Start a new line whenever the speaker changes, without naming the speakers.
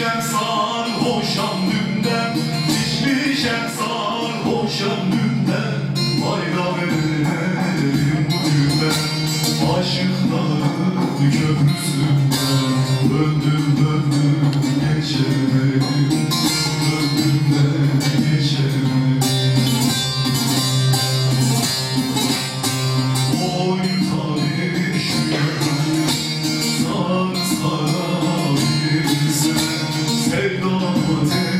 Pişmişem sarhoşam dünden Pişmişem sarhoşam dünden Bayram ederim dünden Aşıklar köprüsünden Öndümden Techno Hotel.